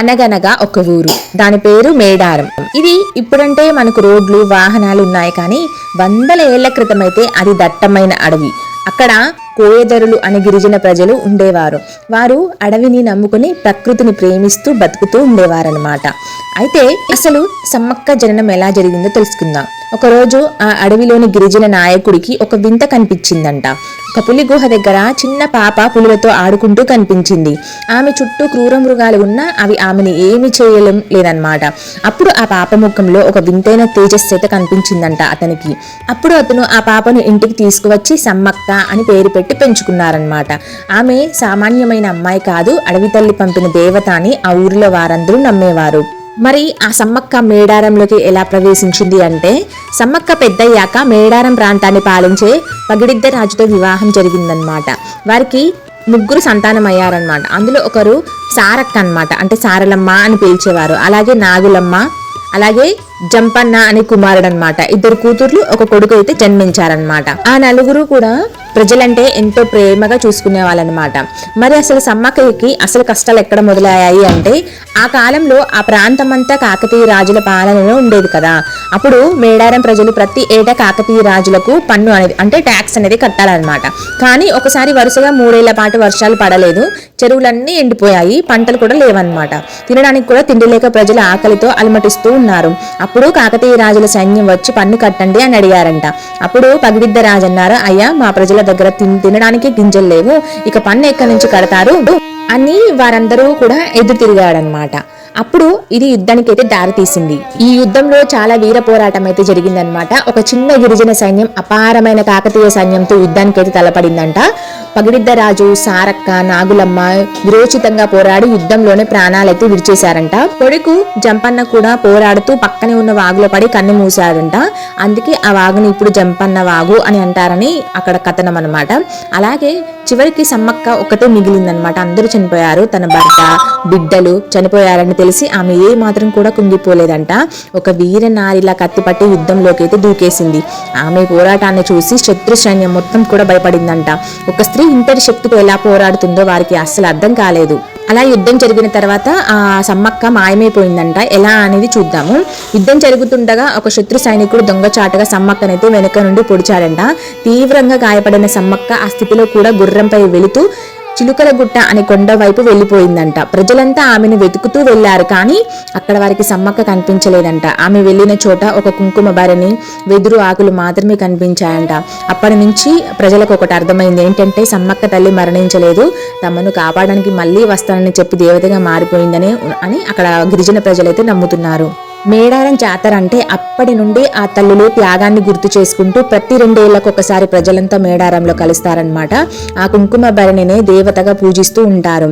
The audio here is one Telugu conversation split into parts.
అనగనగా ఒక ఊరు. దాని పేరు మేడారం. ఇది ఇప్పుడంటే మనకు రోడ్లు వాహనాలు ఉన్నాయి కానీ వందల ఏళ్ళ క్రితమైతే అది దట్టమైన అడవి. అక్కడ కోయదరులు అనే గిరిజన ప్రజలు ఉండేవారు. వారు అడవిని నమ్ముకుని ప్రకృతిని ప్రేమిస్తూ బతుకుతూ ఉండేవారనమాట అయితే అసలు సమ్మక్క జననం ఎలా జరిగిందో తెలుసుకుందాం. ఒకరోజు ఆ అడవిలోని గిరిజన నాయకుడికి ఒక వింత కనిపించిందంట. ఒక పులి గుహ దగ్గర చిన్న పాప పులులతో ఆడుకుంటూ కనిపించింది. ఆమె చుట్టూ క్రూర మృగాలు ఉన్నా అవి ఆమెను ఏమి చేయలేం లేదన్నమాట. అప్పుడు ఆ పాప ముఖంలో ఒక వింతైన తేజస్సు కనిపించిందంట అతనికి. అప్పుడు అతను ఆ పాపను ఇంటికి తీసుకువచ్చి సమ్మక్క అని పేరు పెట్టి పెంచుకున్నారనమాట ఆమె సామాన్యమైన అమ్మాయి కాదు అడవి తల్లి పంపిన దేవత అని ఆ ఊరిలో వారందరూ నమ్మేవారు. మరి ఆ సమ్మక్క మేడారంలోకి ఎలా ప్రవేశించింది అంటే సమ్మక్క పెద్దయ్యాక మేడారం ప్రాంతాన్ని పాలించే పగిడిద్ద రాజుతో వివాహం జరిగిందనమాట వారికి ముగ్గురు సంతానం అయ్యారనమాట అందులో ఒకరు సారక్క అన్నమాట. అంటే సారలమ్మ అని పిలిచేవారు. అలాగే నాగులమ్మ అలాగే జంపన్న అనే కుమారుడు అనమాట ఇద్దరు కూతుర్లు ఒక కొడుకు అయితే జన్మించారనమాట ఆ నలుగురు కూడా ప్రజలంటే ఎంతో ప్రేమగా చూసుకునే వాళ్ళనమాట మరి అసలు సమ్మక్కకి అసలు కష్టాలు ఎక్కడ మొదలయ్యాయి అంటే ఆ కాలంలో ఆ ప్రాంతం అంతా కాకతీయ రాజుల పాలనలో ఉండేది కదా. అప్పుడు మేడారం ప్రజలు ప్రతి ఏటా కాకతీయ రాజులకు పన్ను అనేది అంటే ట్యాక్స్ అనేది కట్టాలన్నమాట. కానీ ఒకసారి వరుసగా మూడేళ్ళ పాటు వర్షాలు పడలేదు చెరువులన్నీ ఎండిపోయాయి పంటలు కూడా లేవన్నమాట. తినడానికి కూడా తిండి లేక ప్రజలు ఆకలితో అలమటిస్తూ ఉన్నారు. అప్పుడు కాకతీయ రాజుల సైన్యం వచ్చి పన్ను కట్టండి అని అడిగారంట. అప్పుడు పగిడిద్ద రాజు అన్నారు అయ్యా మా ప్రజల దగ్గర తినడానికి గింజలు లేవు. ఇక పన్ను ఎక్కడి నుంచి కడతారు? అని వారందరూ కూడా ఎదురు తిరిగాడనమాట అప్పుడు ఇది యుద్ధానికి అయితే దారితీసింది ఈ యుద్ధంలో చాలా వీర పోరాటం అయితే జరిగిందనమాట ఒక చిన్న గిరిజన సైన్యం అపారమైన కాకతీయ సైన్యంతో యుద్ధానికి అయితే తలపడిందంట. పగిడిద్ద రాజు సారక్క నాగులమ్మ విరోచితంగా పోరాడి యుద్ధంలోనే ప్రాణాలైతే విడిచేశారంట. కొడుకు జంపన్న కూడా పోరాడుతూ పక్కనే ఉన్న వాగులో పడి కన్ను మూసాడంట అందుకే ఆ వాగుని ఇప్పుడు జంపన్న వాగు అని అంటారని అక్కడ కథనం అనమాట అలాగే చివరికి సమ్మక్క ఒక్కతే మిగిలిందనమాట అందరూ చనిపోయారు. తన భర్త బిడ్డలు చనిపోయారని తెలిసి ఆమె ఏ మాత్రం కూడా కుంగిపోలేదంట. ఒక వీర నారిలా కత్తిపట్టి యుద్ధంలోకి అయితే దూకేసింది. ఆమె పోరాటాన్ని చూసి శత్రు సైన్యం మొత్తం కూడా భయపడిందంట. ఒక స్త్రీ ఇంతటి శక్తితో ఎలా పోరాడుతుందో వారికి అస్సలు అర్థం కాలేదు. అలా యుద్ధం జరిగిన తర్వాత ఆ సమ్మక్క మాయమైపోయిందంట ఎలా అనేది చూద్దాము. యుద్ధం జరుగుతుండగా ఒక శత్రు సైనికుడు దొంగచాటుగా సమ్మక్కనైతే వెనుక నుండి పొడిచాడంట. తీవ్రంగా గాయపడిన సమ్మక్క ఆ స్థితిలో కూడా గుర్రంపై వెళుతూ చిలుకల గుట్ట అనే కొండ వైపు వెళ్ళిపోయిందంట. ప్రజలంతా ఆమెను వెతుకుతూ వెళ్ళారు కానీ అక్కడ వారికి సమ్మక్క కనిపించలేదంట. ఆమె వెళ్ళిన చోట ఒక కుంకుమ భరణి వెదురు ఆకులు మాత్రమే కనిపించాయంట. అప్పటి నుంచి ప్రజలకు ఒకటి అర్థమైంది ఏంటంటే సమ్మక్క తల్లి మరణించలేదు. తమను కాపాడడానికి మళ్ళీ వస్తానని చెప్పి దేవతగా మారిపోయిందని అని అక్కడ గిరిజన ప్రజలైతే నమ్ముతున్నారు. మేడారం జాతర అంటే అప్పటి నుండి ఆ తల్లులు త్యాగాన్ని గుర్తు చేసుకుంటూ ప్రతి రెండేళ్ళకు ఒకసారి ప్రజలంతా మేడారంలో కలుస్తారనమాట ఆ కుంకుమ భరణినే దేవతగా పూజిస్తూ ఉంటారు.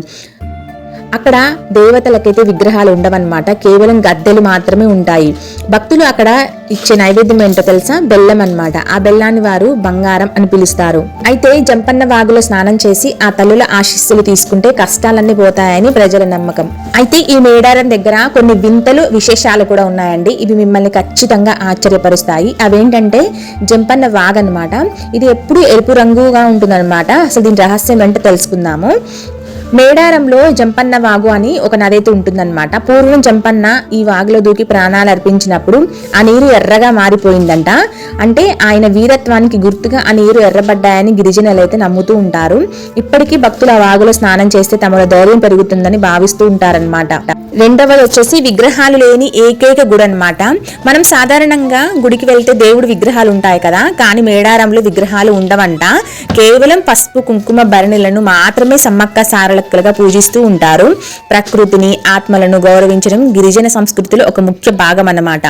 అక్కడ దేవతలకైతే విగ్రహాలు ఉండవన్నమాట. కేవలం గద్దెలు మాత్రమే ఉంటాయి. భక్తులు అక్కడ ఇచ్చే నైవేద్యం ఏంటో తెలుసా? బెల్లం అనమాట ఆ బెల్లాన్ని వారు బంగారం అని పిలుస్తారు. అయితే జంపన్న వాగులో స్నానం చేసి ఆ తల్లుల ఆశీస్సులు తీసుకుంటే కష్టాలన్నీ పోతాయని ప్రజల నమ్మకం. అయితే ఈ మేడారం దగ్గర కొన్ని వింతలు విశేషాలు కూడా ఉన్నాయండి. ఇవి మిమ్మల్ని ఖచ్చితంగా ఆశ్చర్యపరుస్తాయి. అవేంటంటే జంపన్న వాగ్ అనమాట ఇది ఎప్పుడు ఎరుపు రంగుగా ఉంటుందన్నమాట. అసలు దీని రహస్యం ఏంటో తెలుసుకుందాము. మేడారంలో జంపన్న వాగు అని ఒక నది అయితే ఉంటుందన్నమాట. పూర్వం జంపన్న ఈ వాగులో దూకి ప్రాణాలు అర్పించినప్పుడు ఆ నీరు ఎర్రగా మారిపోయిందంట. అంటే ఆయన వీరత్వానికి గుర్తుగా ఆ నీరు ఎర్రబడ్డాయని గిరిజనులు అయితే నమ్ముతూ ఉంటారు. ఇప్పటికీ భక్తులు ఆ వాగులో స్నానం చేస్తే తమలో ధైర్యం పెరుగుతుందని భావిస్తూ ఉంటారన్నమాట. రెండవది వచ్చేసి విగ్రహాలు లేని ఏకైక గుడి అన్నమాట మనం సాధారణంగా గుడికి వెళ్తే దేవుడి విగ్రహాలు ఉంటాయి కదా కానీ మేడారంలో విగ్రహాలు ఉండవంట. కేవలం పసుపు కుంకుమ భరణిలను మాత్రమే సమ్మక్క సారలక్కలుగా పూజిస్తూ ఉంటారు. ప్రకృతిని ఆత్మలను గౌరవించడం గిరిజన సంస్కృతిలో ఒక ముఖ్య భాగం అన్నమాట.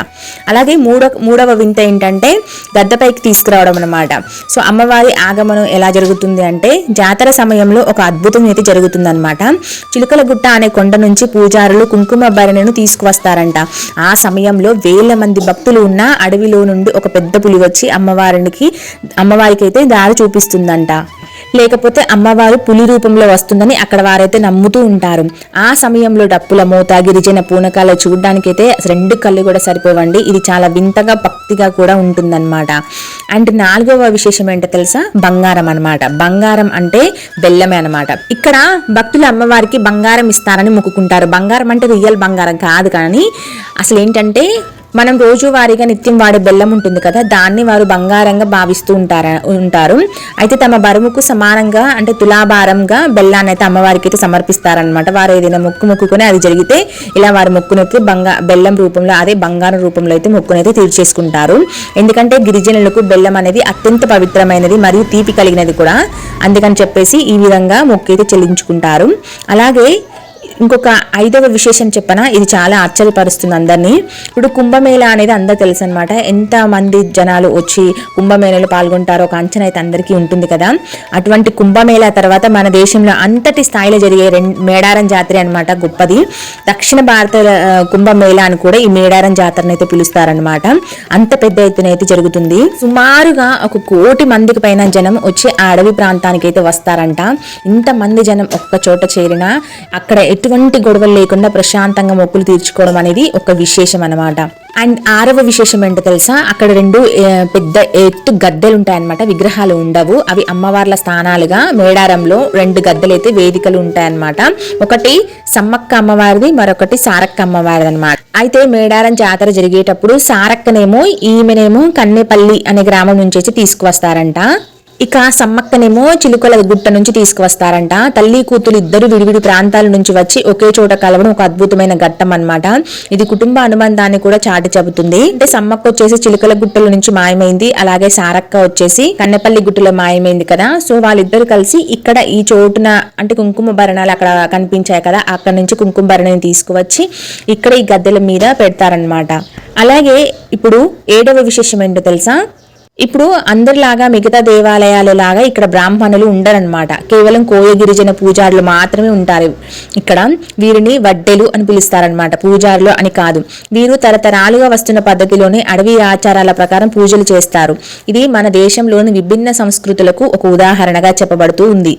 అలాగే మూడో మూడవ వింత ఏంటంటే గద్దపైకి తీసుకురావడం అనమాట సో అమ్మవారి ఆగమనం ఎలా జరుగుతుంది అంటే జాతర సమయంలో ఒక అద్భుతం అయితే జరుగుతుందనమాట చిలుకల గుట్ట అనే కొండ నుంచి పూజారులు కుంకుమ భరణను తీసుకువస్తారంట. ఆ సమయంలో వేల మంది భక్తులు ఉన్న అడవిలో నుండి ఒక పెద్ద పులి వచ్చి అమ్మవారికి అమ్మవారికి అయితే దారి చూపిస్తుందంట. లేకపోతే అమ్మవారు పులి రూపంలో వస్తుందని అక్కడ వారైతే నమ్ముతూ ఉంటారు. ఆ సమయంలో డప్పుల మూత గిరిజన పూనకాలు చూడడానికైతే రెండు కళ్ళు కూడా సరిపోవండి. ఇది చాలా వింతగా భక్తిగా కూడా ఉంటుందన్నమాట. అండ్ నాలుగవ విశేషం ఏంటో తెలుసా? బంగారం అనమాట బంగారం అంటే బెల్లమే అన్నమాట. ఇక్కడ భక్తులు అమ్మవారికి బంగారం ఇస్తారని మొక్కుకుంటారు. బంగారం అంటే రియల్ బంగారం కాదు కానీ అసలు ఏంటంటే మనం రోజువారీగా నిత్యం వాడే బెల్లం ఉంటుంది కదా దాన్ని వారు బంగారంగా భావిస్తూ ఉంటారు ఉంటారు. అయితే తమ బరువుకు సమానంగా అంటే తులాభారంగా బెల్లాన్ని అయితే అమ్మవారికి అయితే సమర్పిస్తారనమాట వారు ఏదైనా మొక్కు మొక్కుకొని అది జరిగితే ఇలా వారు మొక్కునైతే బంగా బెల్లం రూపంలో అదే బంగారం రూపంలో అయితే మొక్కునైతే తీర్చేసుకుంటారు. ఎందుకంటే గిరిజనులకు బెల్లం అనేది అత్యంత పవిత్రమైనది మరియు తీపి కలిగినది కూడా. అందుకని చెప్పేసి ఈ విధంగా మొక్కు అయితే చెల్లించుకుంటారు. అలాగే ఇంకొక ఐదవ విశేషం చెప్పన? ఇది చాలా ఆశ్చర్యపరుస్తుంది అందరినీ. ఇప్పుడు కుంభమేళ అనేది అందరు తెలుసు అనమాట ఎంత మంది జనాలు వచ్చి కుంభమేళలో పాల్గొంటారో ఒక అంచనా అయితే అందరికీ ఉంటుంది కదా. అటువంటి కుంభమేళ తర్వాత మన దేశంలో అంతటి స్థాయిలో జరిగే రెండు మేడారం జాతర అనమాట గొప్పది. దక్షిణ భారత కుంభమేళా కుంభమేళ అని కూడా ఈ మేడారం జాతరని అయితే పిలుస్తారనమాట అంత పెద్ద ఎత్తున అయితే జరుగుతుంది. సుమారుగా ఒక కోటి మందికి పైన జనం వచ్చి ఆ అడవి ప్రాంతానికి అయితే వస్తారంట. ఇంతమంది జనం ఒక్క చోట చేరినా అక్కడ ఎటు ఎటువంటి గొడవలు లేకుండా ప్రశాంతంగా మొక్కులు తీర్చుకోవడం అనేది ఒక విశేషం అనమాట అండ్ ఆరవ విశేషం ఏంటో తెలుసా? అక్కడ రెండు పెద్ద ఎత్తు గద్దెలు ఉంటాయన్నమాట విగ్రహాలు ఉండవు. అవి అమ్మవార్ల స్థానాలుగా మేడారంలో రెండు గద్దెలు అయితే వేదికలు ఉంటాయన్నమాట. ఒకటి సమ్మక్క అమ్మవారిది మరొకటి సారక్క అమ్మవారిది అనమాట అయితే మేడారం జాతర జరిగేటప్పుడు సారక్కనేమో ఈమెనేమో కన్నెపల్లి అనే గ్రామం నుంచి వచ్చి తీసుకువస్తారంట. ఇక సమ్మక్కనేమో చిలుకల గుట్ట నుంచి తీసుకువస్తారంట. తల్లి కూతురు ఇద్దరు విడివిడి ప్రాంతాల నుంచి వచ్చి ఒకే చోట కలవడం ఒక అద్భుతమైన ఘట్టం అన్నమాట. ఇది కుటుంబ అనుబంధాన్ని కూడా చాటి చెబుతుంది. అంటే సమ్మక్క వచ్చేసి చిలుకల గుట్టల నుంచి మాయమైంది. అలాగే సారక్క వచ్చేసి కన్నెపల్లి గుట్టలో మాయమైంది కదా. సో వాళ్ళిద్దరు కలిసి ఇక్కడ ఈ చోటున అంటే కుంకుమ భరణాలు అక్కడ కనిపించాయి కదా. అక్కడ నుంచి కుంకుమ భరణని తీసుకువచ్చి ఇక్కడ ఈ గద్దెల మీద పెడతారనమాట అలాగే ఇప్పుడు ఏడవ విశేషం ఏంటో తెలుసా? ఇప్పుడు అందరిలాగా మిగతా దేవాలయాలు లాగా ఇక్కడ బ్రాహ్మణులు ఉండరనమాట కేవలం కోయ గిరిజన పూజారులు మాత్రమే ఉంటారు. ఇక్కడ వీరిని వడ్డెలు అని పిలుస్తారనమాట పూజారులు అని కాదు. వీరు తరతరాలుగా వస్తున్న పద్ధతిలోనే అడవి ఆచారాల ప్రకారం పూజలు చేస్తారు. ఇది మన దేశంలోని విభిన్న సంస్కృతులకు ఒక ఉదాహరణగా చెప్పబడుతూ ఉంది.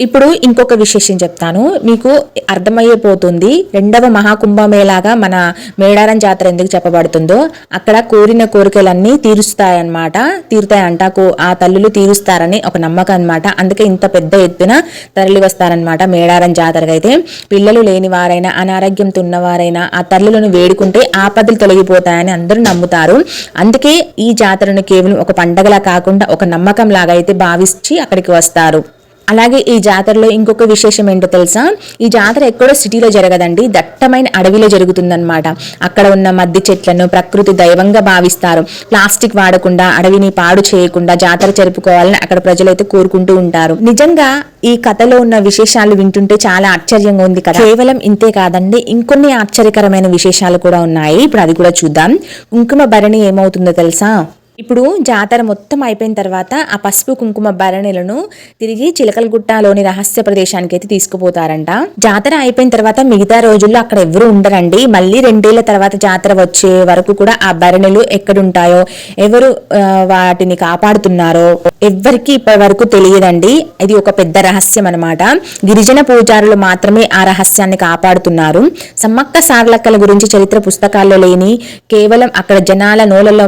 ఇప్పుడు ఇంకొక విశేషం చెప్తాను. మీకు అర్థమయ్యేపోతుంది రెండవ మహాకుంభమేలాగా మన మేడారం జాతర ఎందుకు చెప్పబడుతుందో. అక్కడ కోరిన కోరికలన్నీ తీరుస్తాయన్నమాట. తీరుతాయంట కో- ఆ తల్లులు తీరుస్తారని ఒక నమ్మకం అనమాట అందుకే ఇంత పెద్ద ఎత్తున తరలి వస్తారనమాట మేడారం జాతరగా అయితే పిల్లలు లేని వారైనా అనారోగ్యంతో ఉన్నవారైనా ఆ తల్లులను వేడుకుంటే ఆపదలు తొలగిపోతాయని అందరూ నమ్ముతారు. అందుకే ఈ జాతరను కేవలం ఒక పండగలా కాకుండా ఒక నమ్మకం లాగా అయితే భావించి అక్కడికి వస్తారు. అలాగే ఈ జాతరలో ఇంకొక విశేషం ఏంటో తెలుసా? ఈ జాతర ఎక్కడో సిటీలో జరగదండి. దట్టమైన అడవిలో జరుగుతుందన్నమాట. అక్కడ ఉన్న మద్ది చెట్లను ప్రకృతి దైవంగా భావిస్తారు. ప్లాస్టిక్ వాడకుండా అడవిని పాడు చేయకుండా జాతర జరుపుకోవాలని అక్కడ ప్రజలైతే కోరుకుంటూ ఉంటారు. నిజంగా ఈ కథలో ఉన్న విశేషాలు వింటుంటే చాలా ఆశ్చర్యంగా ఉంది కదా? కేవలం ఇంతే కాదండి ఇంకొన్ని ఆశ్చర్యకరమైన విశేషాలు కూడా ఉన్నాయి. ఇప్పుడు అది కూడా చూద్దాం. కుంకుమ భరణి ఏమవుతుందో తెలుసా? ఇప్పుడు జాతర మొత్తం అయిపోయిన తర్వాత ఆ పసుపు కుంకుమ భరణిలను తిరిగి చిలకలగుట్టలోని రహస్య ప్రదేశానికి అయితే తీసుకుపోతారంట. జాతర అయిపోయిన తర్వాత మిగతా రోజుల్లో అక్కడ ఎవరు ఉండరండి. మళ్ళీ రెండేళ్ళ తర్వాత జాతర వచ్చే వరకు కూడా ఆ భరణిలు ఎక్కడుంటాయో ఎవరు వాటిని కాపాడుతున్నారో ఎవ్వరికి ఇప్పటి వరకు తెలియదండి. ఇది ఒక పెద్ద రహస్యం అన్నమాట. గిరిజన పూజారులు మాత్రమే ఆ రహస్యాన్ని కాపాడుతున్నారు. సమ్మక్క సార్లక్కల గురించి చరిత్ర పుస్తకాల్లో లేని కేవలం అక్కడ జనాల నోలలో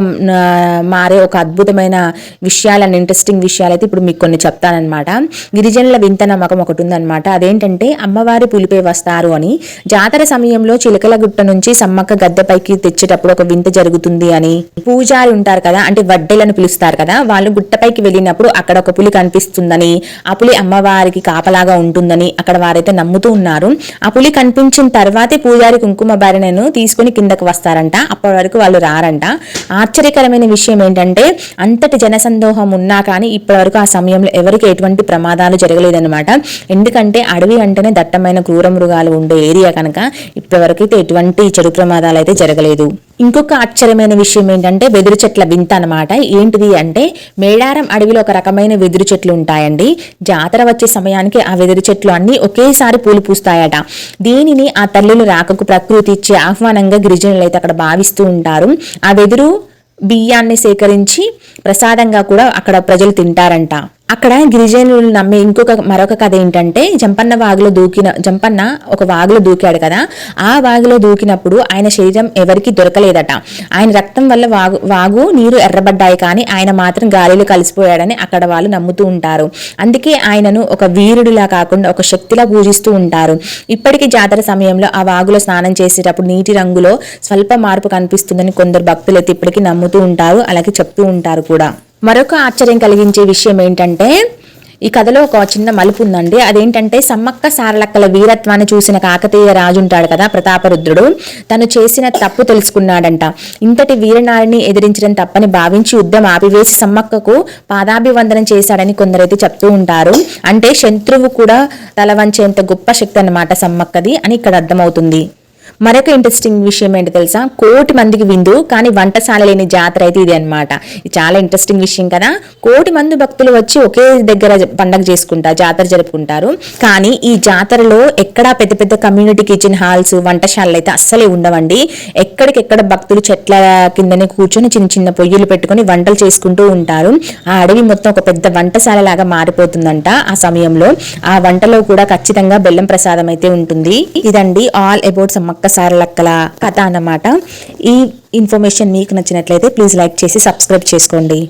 మారే ఒక అద్భుతమైన విషయాలను ఇంట్రెస్టింగ్ విషయాలు అయితే ఇప్పుడు మీకు కొన్ని చెప్తానన్నమాట. గిరిజనుల వింత నమ్మకం ఒకటి ఉందన్నమాట. అదేంటంటే అమ్మవారి పులిపే వస్తారు అని. జాతర సమయంలో చిలకల గుట్ట నుంచి సమ్మక్క గద్దెపైకి తెచ్చేటప్పుడు ఒక వింత జరుగుతుంది అని. పూజారి ఉంటారు కదా అంటే వడ్డెలను పిలుస్తారు కదా వాళ్ళు గుట్టపైకి వెళ్ళి వెళ్ళినప్పుడు అక్కడ ఒక పులి కనిపిస్తుందని ఆ పులి అమ్మవారికి కాపలాగా ఉంటుందని అక్కడ వారైతే నమ్ముతూ ఉన్నారు. ఆ పులి కనిపించిన తర్వాతే పూజారి కుంకుమ భరణను తీసుకుని కిందకు వస్తారంట. అప్పటి వరకు వాళ్ళు రారంట. ఆశ్చర్యకరమైన విషయం ఏంటంటే అంతటి జనసందోహం ఉన్నా కానీ ఇప్పటి వరకు ఆ సమయంలో ఎవరికి ఎటువంటి ప్రమాదాలు జరగలేదన్నమాట. ఎందుకంటే అడవి అంటేనే దట్టమైన క్రూర మృగాలు ఉండే ఏరియా కనుక ఇప్పటివరకు అయితే ఎటువంటి చెడు ప్రమాదాలు అయితే జరగలేదు. ఇంకొక ఆశ్చర్యమైన విషయం ఏంటంటే వెదురు చెట్ల వింత అనమాట ఏంటిది అంటే మేడారం అడవిలో ఒక రకమైన వెదురు చెట్లు ఉంటాయండి. జాతర వచ్చే సమయానికి ఆ వెదురు చెట్లు అన్ని ఒకేసారి పూలు పూస్తాయట. దీనిని ఆ తల్లులు రాకకు ప్రకృతి ఇచ్చే ఆహ్వానంగా గిరిజనులు అయితే అక్కడ భావిస్తూ ఉంటారు. ఆ వెదురు బియ్యాన్ని సేకరించి ప్రసాదంగా కూడా అక్కడ ప్రజలు తింటారంట. అక్కడ గిరిజనులు నమ్మే ఇంకొక మరొక కథ ఏంటంటే జంపన్న వాగులో దూకిన జంపన్న ఒక వాగులో దూకాడు కదా. ఆ వాగులో దూకినప్పుడు ఆయన శరీరం ఎవరికి దొరకలేదట. ఆయన రక్తం వల్ల వాగు వాగు నీరు ఎర్రబడ్డాయి కానీ ఆయన మాత్రం గాలిలో కలిసిపోయాడని అక్కడ వాళ్ళు నమ్ముతూ ఉంటారు. అందుకే ఆయనను ఒక వీరుడిలా కాకుండా ఒక శక్తిలా పూజిస్తూ ఉంటారు. ఇప్పటికీ జాతర సమయంలో ఆ వాగులో స్నానం చేసేటప్పుడు నీటి రంగులో స్వల్ప మార్పు కనిపిస్తుందని కొందరు భక్తులైతే ఇప్పటికీ నమ్ముతూ ఉంటారు అలాగే చెప్తూ ఉంటారు కూడా. మరొక ఆశ్చర్యం కలిగించే విషయం ఏంటంటే ఈ కథలో ఒక చిన్న మలుపు ఉందండి. అదేంటంటే సమ్మక్క సారలక్కల వీరత్వాన్ని చూసిన కాకతీయ రాజు ఉంటాడు కదా ప్రతాపరుద్రుడు. తను చేసిన తప్పు తెలుసుకున్నాడంట. ఇంతటి వీరనారిని ఎదిరించడం తప్పని భావించి యుద్ధం ఆపివేసి సమ్మక్కకు పాదాభివందనం చేశాడని కొందరైతే చెప్తూ ఉంటారు. అంటే శత్రువు కూడా తల వంచేంత గొప్ప శక్తి అన్నమాట సమ్మక్కది అని ఇక్కడ అర్థమవుతుంది. మరొక ఇంట్రెస్టింగ్ విషయం ఏంటి తెలుసా? కోటి మందికి విందు కానీ వంటశాల లేని జాతర అయితే ఇది అనమాట ఇది చాలా ఇంట్రెస్టింగ్ విషయం కదా. కోటి మంది భక్తులు వచ్చి ఒకే దగ్గర పండగ చేసుకుంటారు జాతర జరుపుకుంటారు. కానీ ఈ జాతరలో ఎక్కడా పెద్ద పెద్ద కమ్యూనిటీ కిచెన్ హాల్స్ వంటశాలలు అయితే అస్సలే ఉండవండి. ఎక్కడికెక్కడ భక్తులు చెట్ల కిందనే కూర్చొని చిన్న చిన్న పొయ్యిలు పెట్టుకొని వంటలు చేసుకుంటూ ఉంటారు. ఆ అడవి మొత్తం ఒక పెద్ద వంటశాల లాగా మారిపోతుందంట ఆ సమయంలో. ఆ వంటలో కూడా ఖచ్చితంగా బెల్లం ప్రసాదం అయితే ఉంటుంది. ఇదండి ఆల్ అబౌట్ సమ్మక్క సారలక్కల కథ అన్నమాట. ఈ ఇన్ఫర్మేషన్ మీకు నచ్చినట్లయితే ప్లీజ్ లైక్ చేసి సబ్స్క్రైబ్ చేసుకోండి.